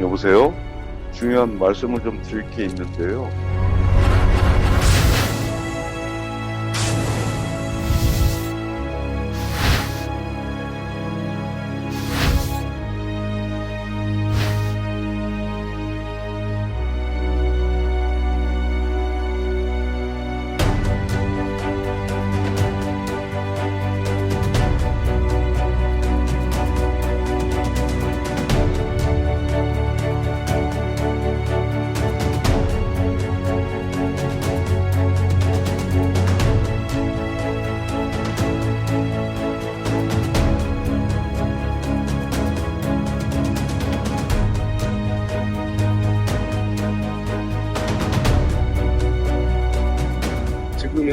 여보세요? 중요한 말씀을 좀 드릴 게 있는데요.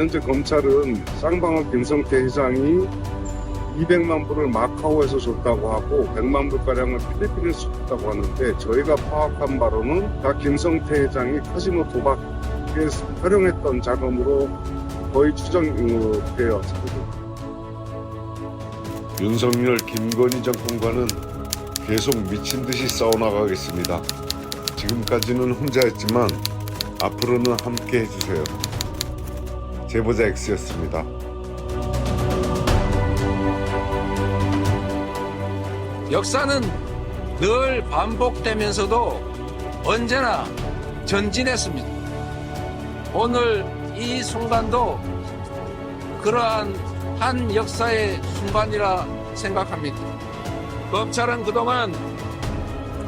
현재 검찰은 쌍방울 김성태 회장이 200만 불을 마카오에서 줬다고 하고 100만 불가량을 필리핀에서 줬다고 하는데 저희가 파악한 바로는 다 김성태 회장이 카지노 도박에 활용했던 자금으로 거의 추정되어 있습니다. 윤석열 김건희 정권과는 계속 미친 듯이 싸워나가겠습니다. 지금까지는 혼자였지만 앞으로는 함께 해주세요. 제보자 X였습니다. 역사는 늘 반복되면서도 언제나 전진했습니다. 오늘 이 순간도 그러한 한 역사의 순간이라 생각합니다. 검찰은 그동안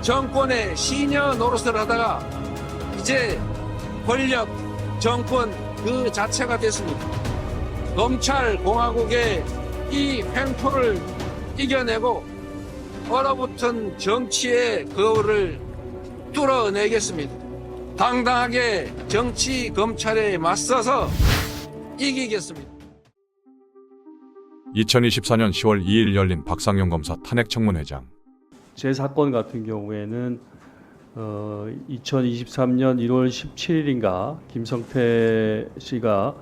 정권의 시녀 노릇을 하다가 이제 권력, 정권 그 자체가 됐습니다. 검찰 공화국의 이 횡포를 이겨내고 얼어붙은 정치의 거울을 뚫어내겠습니다. 당당하게 정치 검찰에 맞서서 이기겠습니다. 2024년 10월 2일 열린 박상용 검사 탄핵 청문회장. 제 사건 같은 경우에는 어, 2023년 1월 17일인가 김성태 씨가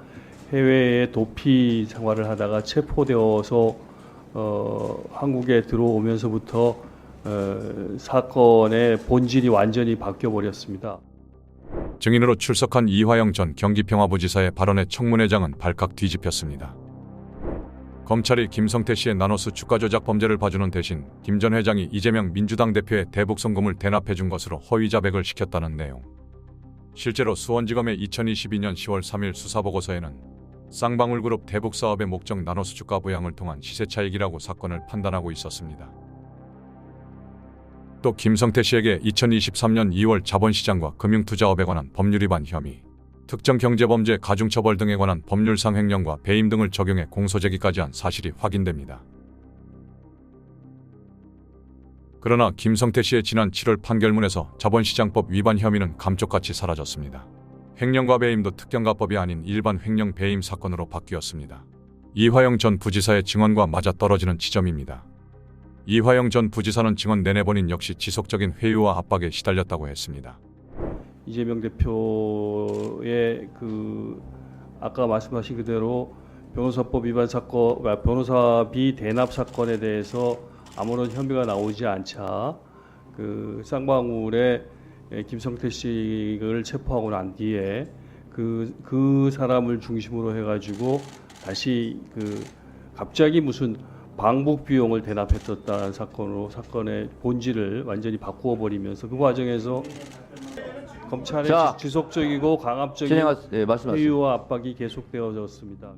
해외에 도피 생활을 하다가 체포되어서 어, 한국에 들어오면서부터 어, 사건의 본질이 완전히 바뀌어 버렸습니다. 증인으로 출석한 이화영 전 경기평화부지사의 발언에 청문회장은 발칵 뒤집혔습니다. 검찰이 김성태 씨의 나노스 주가 조작 범죄를 봐주는 대신 김 전 회장이 이재명 민주당 대표의 대북 송금을 대납해 준 것으로 허위 자백을 시켰다는 내용. 실제로 수원지검의 2022년 10월 3일 수사보고서에는 쌍방울그룹 대북 사업의 목적 나노스 주가 부양을 통한 시세 차익이라고 사건을 판단하고 있었습니다. 또 김성태 씨에게 2023년 2월 자본시장과 금융투자업에 관한 법률 위반 혐의, 특정 경제범죄 가중처벌 등에 관한 법률상 횡령과 배임 등을 적용해 공소 제기까지 한 사실이 확인됩니다. 그러나 김성태 씨의 지난 7월 판결문에서 자본시장법 위반 혐의는 감쪽같이 사라졌습니다. 횡령과 배임도 특경가법이 아닌 일반 횡령 배임 사건으로 바뀌었습니다. 이화영 전 부지사의 증언과 맞아떨어지는 지점입니다. 이화영 전 부지사는 증언 내내 본인 역시 지속적인 회유와 압박에 시달렸다고 했습니다. 이재명 대표의 그 아까 말씀하신 그대로 변호사법 위반 사건, 아, 변호사비 대납 사건에 대해서 아무런 혐의가 나오지 않자 그 쌍방울의 예, 김성태 씨를 체포하고 난 뒤에 그, 그 사람을 중심으로 해가지고 다시 그 갑자기 무슨 방북 비용을 대납했었다는 사건으로 사건의 본질을 완전히 바꾸어 버리면서 그 과정에서 검찰의 자, 지- 지속적이고 강압적인 진행하 네, 말씀하세요. 회유와 압박이 계속되어졌습니다.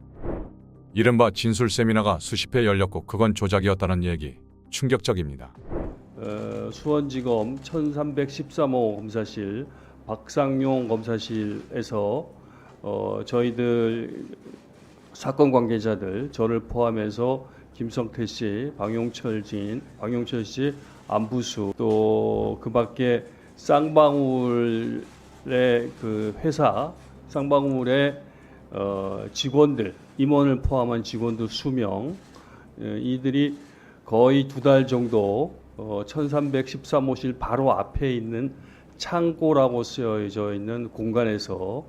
이른바 진술 세미나가 수십 회 열렸고 그건 조작이었다는 얘기 충격적입니다. 어, 수원지검 1313호 검사실 박상용 검사실에서 어, 저희들 사건 관계자들 저를 포함해서 김성태 씨, 방용철 진, 방용철 씨, 안부수 또 그밖에 쌍방울의 그 회사 쌍방울의 어, 직원들 임원을 포함한 직원들 수명 어, 이들이 거의 두 달 정도 어, 1313호실 바로 앞에 있는 창고라고 쓰여져 있는 공간에서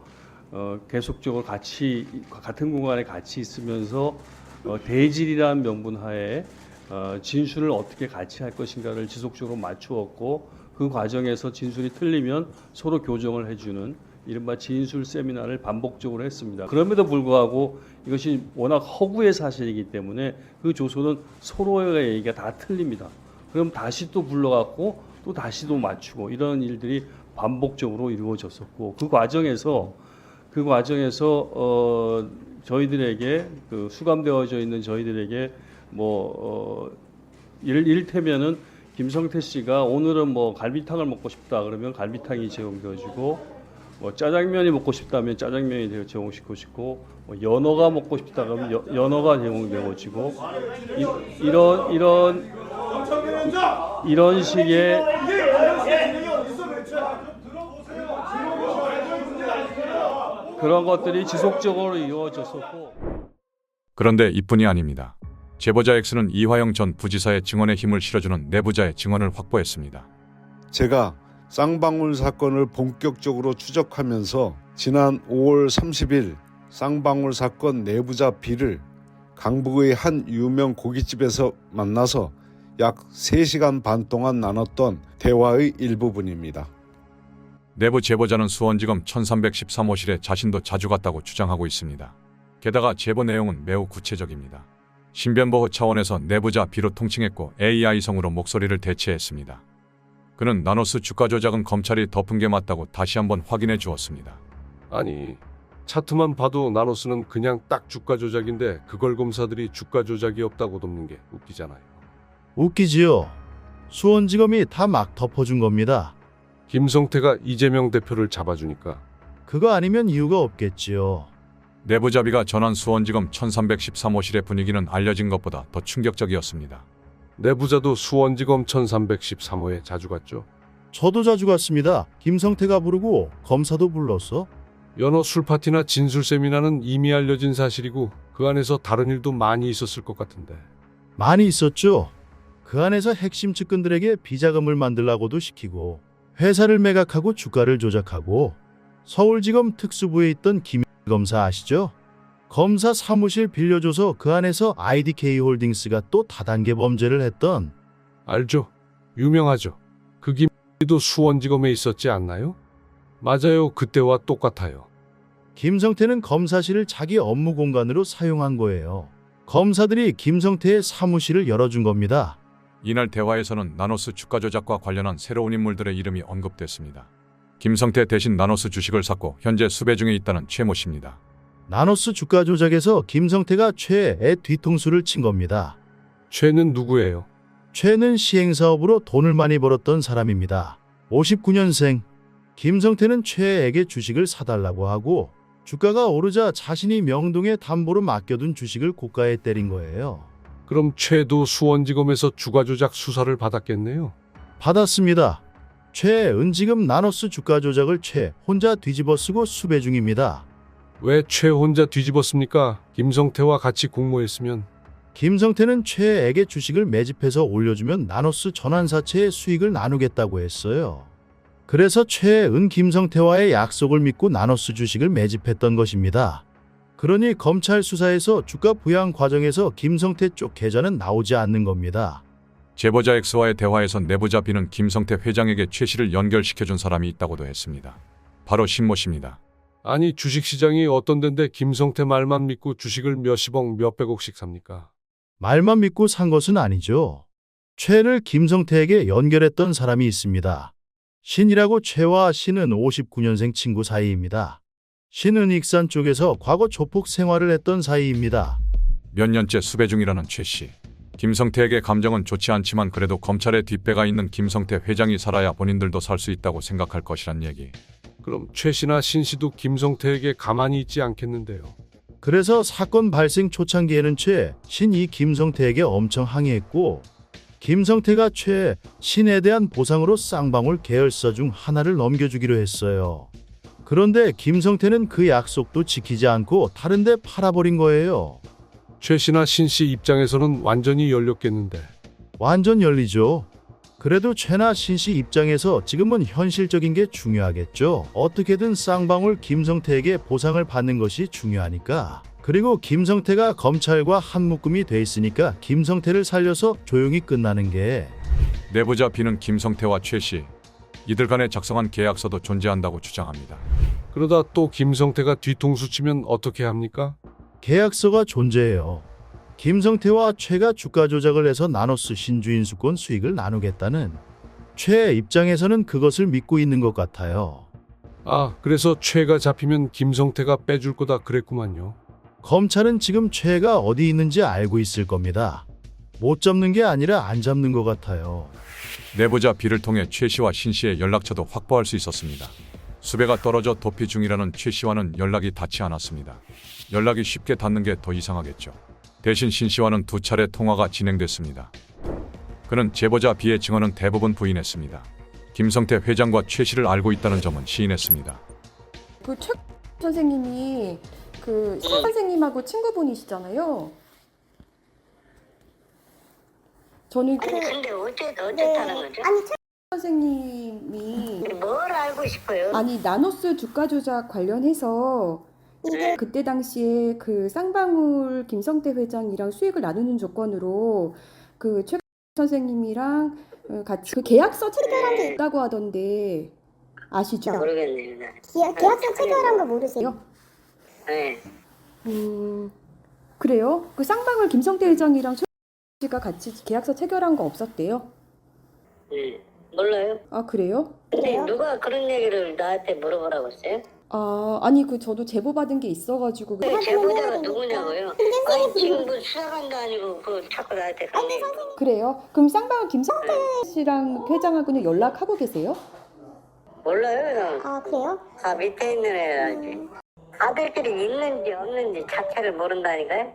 어, 계속적으로 같이 같은 공간에 같이 있으면서 어, 대질이라는 명분 하에 어, 진술을 어떻게 같이 할 것인가를 지속적으로 맞추었고 그 과정에서 진술이 틀리면 서로 교정을 해주는 이른바 진술 세미나를 반복적으로 했습니다. 그럼에도 불구하고 이것이 워낙 허구의 사실이기 때문에 그 조서는 서로의 얘기가 다 틀립니다. 그럼 다시 또 불러갖고 또 다시 또 맞추고 이런 일들이 반복적으로 이루어졌었고 그 과정에서 그 과정에서 어 저희들에게 그 수감되어져 있는 저희들에게 뭐 어, 일, 일테면은 김성태 씨가 오늘은 뭐 갈비탕을 먹고 싶다 그러면 갈비탕이 제공되어지고 뭐 짜장면이 먹고 싶다면 짜장면이 제공시키고 싶고 뭐 연어가 먹고 싶다 그러면 여- 연어가 제공되어지고 이, 이런 이런 이런 식의 그런 것들이 지속적으로 이루어졌었고 그런데 이뿐이 아닙니다. 제보자 X는 이화영 전 부지사의 증언에 힘을 실어주는 내부자의 증언을 확보했습니다. 제가 쌍방울 사건을 본격적으로 추적하면서 지난 5월 30일 쌍방울 사건 내부자 B를 강북의 한 유명 고깃집에서 만나서 약 3시간 반 동안 나눴던 대화의 일부분입니다. 내부 제보자는 수원지검 1313호실에 자신도 자주 갔다고 주장하고 있습니다. 게다가 제보 내용은 매우 구체적입니다. 신변보호 차원에서 내부자 B로 통칭했고 AI성으로 목소리를 대체했습니다. 그는 나노스 주가 조작은 검찰이 덮은 게 맞다고 다시 한번 확인해 주었습니다. 아니 차트만 봐도 나노스는 그냥 딱 주가 조작인데 그걸 검사들이 주가 조작이 없다고 돕는 게 웃기잖아요. 웃기지요. 수원지검이 다 막 덮어준 겁니다. 김성태가 이재명 대표를 잡아주니까 그거 아니면 이유가 없겠지요. 내부자비가 전한 수원지검 1313호실의 분위기는 알려진 것보다 더 충격적이었습니다. 내부자도 수원지검 1313호에 자주 갔죠. 저도 자주 갔습니다. 김성태가 부르고 검사도 불렀어. 연어 술 파티나 진술 세미나는 이미 알려진 사실이고 그 안에서 다른 일도 많이 있었을 것 같은데 많이 있었죠. 그 안에서 핵심 측근들에게 비자금을 만들라고도 시키고 회사를 매각하고 주가를 조작하고 서울지검 특수부에 있던 김 검사 아시죠? 검사 사무실 빌려줘서 그 안에서 IDK 홀딩스가 또 다단계 범죄를 했던 알죠? 유명하죠. 그 김도 수원지검에 있었지 않나요? 맞아요. 그때와 똑같아요. 김성태는 검사실을 자기 업무 공간으로 사용한 거예요. 검사들이 김성태의 사무실을 열어준 겁니다. 이날 대화에서는 나노스 주가 조작과 관련한 새로운 인물들의 이름이 언급됐습니다. 김성태 대신 나노스 주식을 샀고 현재 수배 중에 있다는 최모 씨입니다. 나노스 주가 조작에서 김성태가 최애 뒤통수를 친 겁니다. 최는 누구예요? 최는 시행사업으로 돈을 많이 벌었던 사람입니다. 59년생. 김성태는 최에게 주식을 사달라고 하고 주가가 오르자 자신이 명동에 담보로 맡겨둔 주식을 고가에 때린 거예요. 그럼 최도 수원지검에서 주가 조작 수사를 받았겠네요. 받았습니다. 최은 지금 나노스 주가 조작을 최 혼자 뒤집어 쓰고 수배 중입니다. 왜 최 혼자 뒤집었습니까? 김성태와 같이 공모했으면 김성태는 최에게 주식을 매집해서 올려주면 나노스 전환사채의 수익을 나누겠다고 했어요. 그래서 최은 김성태와의 약속을 믿고 나노스 주식을 매집했던 것입니다. 그러니 검찰 수사에서 주가 부양 과정에서 김성태 쪽 계좌는 나오지 않는 겁니다. 제보자 X와의 대화에서 내부자 B는 김성태 회장에게 최 씨를 연결시켜준 사람이 있다고도 했습니다. 바로 신모 씨입니다. 아니 주식시장이 어떤 데인데 김성태 말만 믿고 주식을 몇십억 몇백억씩 삽니까? 말만 믿고 산 것은 아니죠. 최를 김성태에게 연결했던 사람이 있습니다. 신이라고 최와 신은 59년생 친구 사이입니다. 신은 익산 쪽에서 과거 조폭 생활을 했던 사이입니다. 몇 년째 수배 중이라는 최 씨. 김성태에게 감정은 좋지 않지만 그래도 검찰의 뒷배가 있는 김성태 회장이 살아야 본인들도 살 수 있다고 생각할 것이란 얘기. 그럼 최 씨나 신 씨도 김성태에게 가만히 있지 않겠는데요. 그래서 사건 발생 초창기에는 최, 신이 김성태에게 엄청 항의했고 김성태가 최, 신에 대한 보상으로 쌍방울 계열사 중 하나를 넘겨주기로 했어요. 그런데 김성태는 그 약속도 지키지 않고 다른 데 팔아버린 거예요. 최 씨나 신씨 입장에서는 완전히 열렸겠는데 완전 열리죠. 그래도 최나 신씨 입장에서 지금은 현실적인 게 중요하겠죠. 어떻게든 쌍방울 김성태에게 보상을 받는 것이 중요하니까. 그리고 김성태가 검찰과 한묶음이 돼 있으니까 김성태를 살려서 조용히 끝나는 게 내부자 B는 김성태와 최 씨, 이들 간에 작성한 계약서도 존재한다고 주장합니다. 그러다 또 김성태가 뒤통수 치면 어떻게 합니까? 계약서가 존재해요. 김성태와 최가 주가 조작을 해서 나노스 신주인수권 수익을 나누겠다는 최 입장에서는 그것을 믿고 있는 것 같아요. 아, 그래서 최가 잡히면 김성태가 빼줄 거다 그랬구만요. 검찰은 지금 최가 어디 있는지 알고 있을 겁니다. 못 잡는 게 아니라 안 잡는 것 같아요. 내부자 B를 통해 최 씨와 신 씨의 연락처도 확보할 수 있었습니다. 수배가 떨어져 도피 중이라는 최 씨와는 연락이 닿지 않았습니다. 연락이 쉽게 닿는 게 더 이상하겠죠. 대신 신 씨와는 두 차례 통화가 진행됐습니다. 그는 제보자 B의 증언은 대부분 부인했습니다. 김성태 회장과 최 씨를 알고 있다는 점은 시인했습니다. 그 최 선생님이 그 서 선생님하고 친구분이시잖아요. 저는 아니 최 근데 어째 어쨌다는 거죠? 아니 최 선생님이 뭘 알고 싶어요? 아니 나노스 주가 조작 관련해서 네. 그때 당시에 그 쌍방울 김성태 회장이랑 수익을 나누는 조건으로 그 최 선생님이랑 어, 같이 그 계약서 체결한 게 있다고 하던데 아시죠? 모르겠네요. 나. 계약, 계약서 체결한 거 모르세요? 네. 음 그래요? 그 쌍방울 김성태 회장이랑 최 씨가 같이 계약서 체결한 거 없었대요? 네. 몰라요. 아 그래요? 근데? 누가 그런 얘기를 나한테 물어보라고 했어요? 아 아니 그 저도 제보 받은 게 있어가지고 그- 그 제보자가 누구냐고요? 아니 지금 뭐 수사관도 아니고 그 자꾸 나한테 그런 얘기. 그래요? 그럼 쌍방울 김성태 씨랑 회장하고는 연락하고 계세요? 몰라요. 아, 그래요? 다 밑에 있는 애라지. 아들끼리 있는지 없는지 자체를 모른다니까요?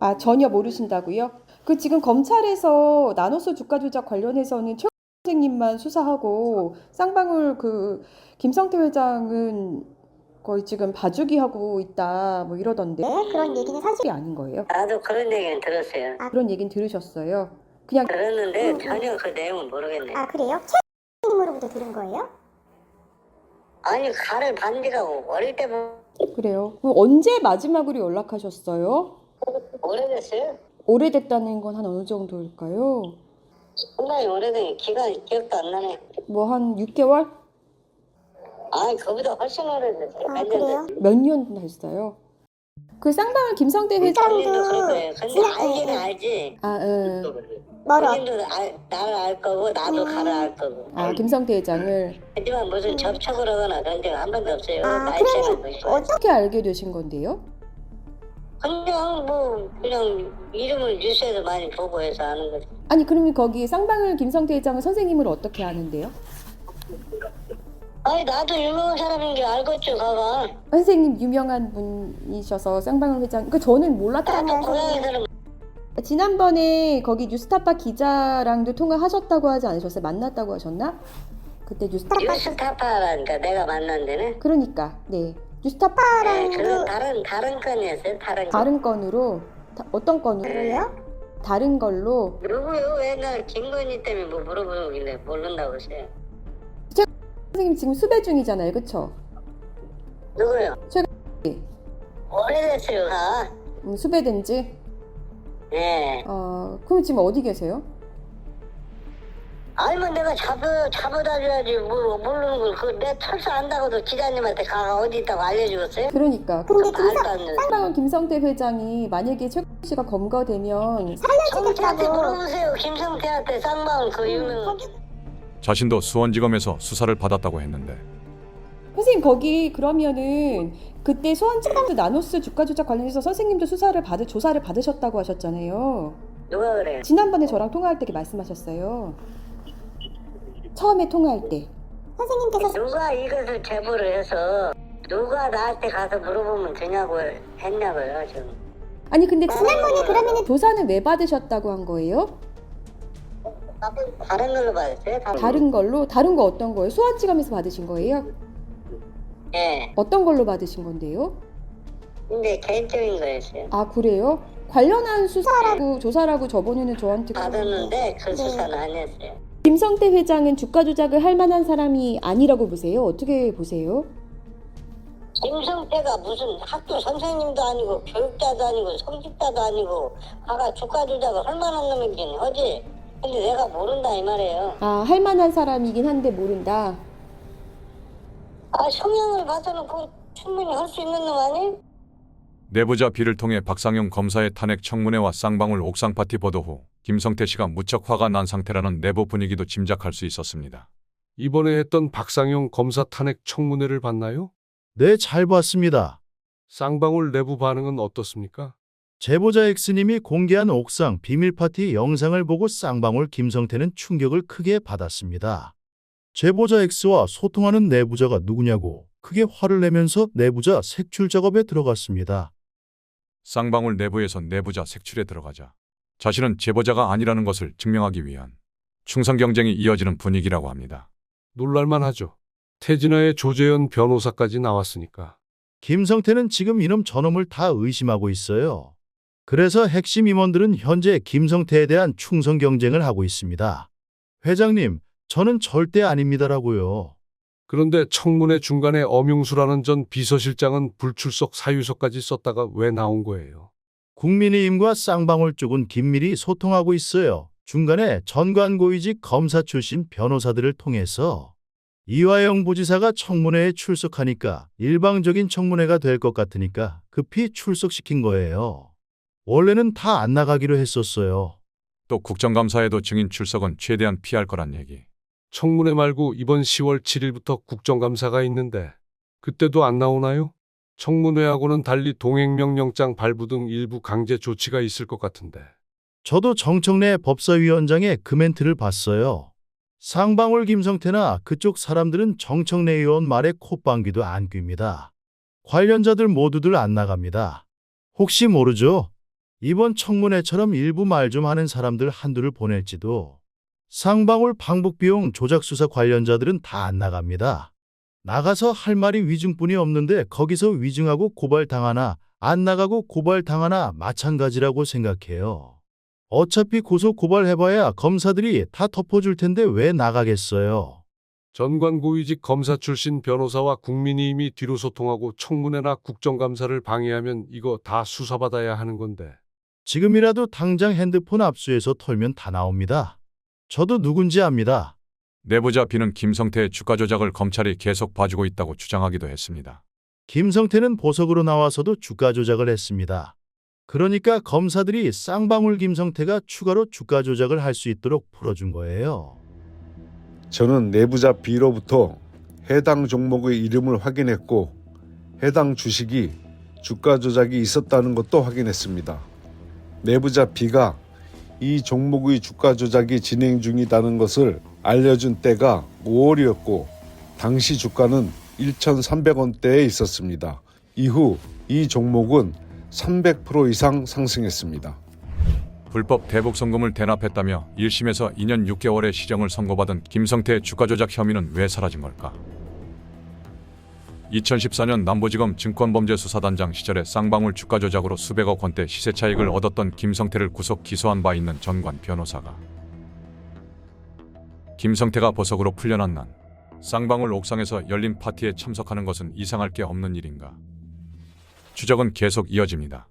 아 전혀 모르신다고요? 그 지금 검찰에서 나노스 주가 조작 관련해서는 최 선생님만 수사하고 쌍방울 그 김성태 회장은 거의 지금 봐주기 하고 있다 뭐 이러던데 네, 그런 얘기는 사실. 사실이 아닌 거예요? 나도 그런 얘기는 들었어요. 그런 얘기는 들으셨어요? 그냥 들었는데 전혀 그 내용은 모르겠네요. 아, 그래요? 최님으로부터 들은 거예요? 아니 가를 반지라고 어릴 때부터 그래요? 그럼 언제 마지막으로 연락하셨어요? 오래됐어요? 오래됐다는 건 한 어느 정도일까요? 상당히 오래된 기간 기억도 안 나네. 뭐 한 6개월? 아니 그보다 훨씬 오래됐어요. 아, 몇 그래요? 년몇년 됐어요? 그 쌍방울 김성태 회장 본인도 그럴 거예요. 근데 알기는 알지. 아, 응. 본인도 알, 나를 알 거고 나도 가를 알 거고. 아 김성태 회장을 하지만 무슨 접촉을 하거나 그런 적은 한 번도 없어요. 아, 나이 차이가 그러면 뭐. 어떻게 알게 되신 건데요? 그냥 뭐 그냥 이름을 뉴스에서 많이 보고 해서 아는 거지. 아니 그러면 거기 쌍방울 김성태 회장은 선생님을 어떻게 아는데요? 아니 나도 유명한 사람인 게 알겠죠, 가가. 선생님 유명한 분이셔서 쌍방울 회장 그 저는 몰랐다 나도 고향에서는 지난번에 거기 뉴스타파 기자랑도 통화하셨다고 하지 않으셨어요? 만났다고 하셨나? 그때 뉴스타파 뉴스타파라니까 내가 만난 데는. 그러니까 네 뉴스타파 네, 그건 다른 다른 건이었어요. 다른 거. 다른 건으로 다- 어떤 건으로? 그래요? 다른 걸로 누구요? 옛날 김건희 때문에 뭐 물어보길래 모른다고 했어요. 선생님 지금 수배 중이잖아요, 그쵸? 누구요? 최근- 오래됐어요, 가. 음, 수배된지 예. 어 그럼 지금 어디 계세요? 아니면 내가 잡아, 잡아다 줘야지, 뭐, 모르는 걸. 그, 내 철사 안다고도 기자님한테 가가 어디 있다고 알려주겠어요? 그러니까 근데 말도 김성, 안 되는. 쌍방울 김성태 회장이 만약에 최 씨가 검거되면 성태한테 살려주겠다고. 물어보세요. 김성태한테 쌍방 그 유명. 자신도 수원지검에서 수사를 받았다고 했는데 선생님 거기 그러면은 그때 소환지검도 나노스 주가 조작 관련해서 선생님도 수사를 받으 조사를 받으셨다고 하셨잖아요. 누가 그래요? 지난번에 저랑 통화할 때 말씀하셨어요. 처음에 통화할 때. 선생님께서 누가 이것을 제보를 해서 누가 나한테 가서 물어보면 되냐고 했냐고요, 지금. 아니 근데 지난번에 그러면은 조사는 왜 받으셨다고 한 거예요? 다른 걸로 받았어요? 다른, 다른 걸로 다른 거 어떤 거예요? 소환지검에서 받으신 거예요? 예. 어떤 걸로 받으신 건데요? 근데 개인적인 거였어요. 아 그래요? 관련한 수사라고 조사라고 저번에는 저한테 받았는데 그 수사는 안 했어요. 김성태 회장은 주가 조작을 할 만한 사람이 아니라고 보세요? 어떻게 보세요? 김성태가 무슨 학교 선생님도 아니고 교육자도 아니고 성직자도 아니고 아가 주가 조작을 할 만한 놈이긴 하지. 근데 내가 모른다 이 말이에요. 아, 할 만한 사람이긴 한데 모른다. 아 성향을 봐서는 그 충분히 할 수 있는 놈 아니? 내부자 B를 통해 박상용 검사의 탄핵 청문회와 쌍방울 옥상 파티 보도 후 김성태 씨가 무척 화가 난 상태라는 내부 분위기도 짐작할 수 있었습니다. 이번에 했던 박상용 검사 탄핵 청문회를 봤나요? 네, 잘 봤습니다. 쌍방울 내부 반응은 어떻습니까? 제보자 X님이 공개한 옥상 비밀 파티 영상을 보고 쌍방울 김성태는 충격을 크게 받았습니다. 제보자 X와 소통하는 내부자가 누구냐고 크게 화를 내면서 내부자 색출 작업에 들어갔습니다. 쌍방울 내부에서 내부자 색출에 들어가자 자신은 제보자가 아니라는 것을 증명하기 위한 충성 경쟁이 이어지는 분위기라고 합니다. 놀랄만 하죠. 태진아의 조재현 변호사까지 나왔으니까. 김성태는 지금 이놈 저놈을 다 의심하고 있어요. 그래서 핵심 임원들은 현재 김성태에 대한 충성 경쟁을 하고 있습니다. 회장님, 저는 절대 아닙니다라고요. 그런데 청문회 중간에 엄용수라는 전 비서실장은 불출석 사유서까지 썼다가 왜 나온 거예요? 국민의힘과 쌍방울 쪽은 긴밀히 소통하고 있어요. 중간에 전관고위직 검사 출신 변호사들을 통해서 이화영 부지사가 청문회에 출석하니까 일방적인 청문회가 될 것 같으니까 급히 출석시킨 거예요. 원래는 다 안 나가기로 했었어요. 또 국정감사에도 증인 출석은 최대한 피할 거란 얘기. 청문회 말고 이번 10월 7일부터 국정감사가 있는데 그때도 안 나오나요? 청문회하고는 달리 동행명령장 발부 등 일부 강제 조치가 있을 것 같은데. 저도 정청래 법사위원장의 그 멘트를 봤어요. 상방울 김성태나 그쪽 사람들은 정청래 의원 말에 콧방귀도 안 낍니다. 관련자들 모두들 안 나갑니다. 혹시 모르죠? 이번 청문회처럼 일부 말 좀 하는 사람들 한두를 보낼지도. 상방울 방북 비용 조작 수사 관련자들은 다 안 나갑니다. 나가서 할 말이 위증뿐이 없는데 거기서 위증하고 고발당하나 안 나가고 고발당하나 마찬가지라고 생각해요. 어차피 고소 고발해봐야 검사들이 다 덮어줄 텐데 왜 나가겠어요? 전관고위직 검사 출신 변호사와 국민의힘이 뒤로 소통하고 청문회나 국정감사를 방해하면 이거 다 수사받아야 하는 건데. 지금이라도 당장 핸드폰 압수해서 털면 다 나옵니다. 저도 누군지 압니다. 내부자 B는 김성태의 주가 조작을 검찰이 계속 봐주고 있다고 주장하기도 했습니다. 김성태는 보석으로 나와서도 주가 조작을 했습니다. 그러니까 검사들이 쌍방울 김성태가 추가로 주가 조작을 할 수 있도록 풀어준 거예요. 저는 내부자 B로부터 해당 종목의 이름을 확인했고 해당 주식이 주가 조작이 있었다는 것도 확인했습니다. 내부자 B가 이 종목의 주가 조작이 진행 중이라는 것을 알려준 때가 5월이었고 당시 주가는 1,300원대에 있었습니다. 이후 이 종목은 300% 이상 상승했습니다. 불법 대북 송금을 대납했다며 1심에서 2년 6개월의 시정을 선고받은 김성태의 주가 조작 혐의는 왜 사라진 걸까? 2014년 남부지검 증권범죄수사단장 시절에 쌍방울 주가 조작으로 수백억 원대 시세 차익을 얻었던 김성태를 구속 기소한 바 있는 전관 변호사가 김성태가 보석으로 풀려난 난 쌍방울 옥상에서 열린 파티에 참석하는 것은 이상할 게 없는 일인가? 추적은 계속 이어집니다.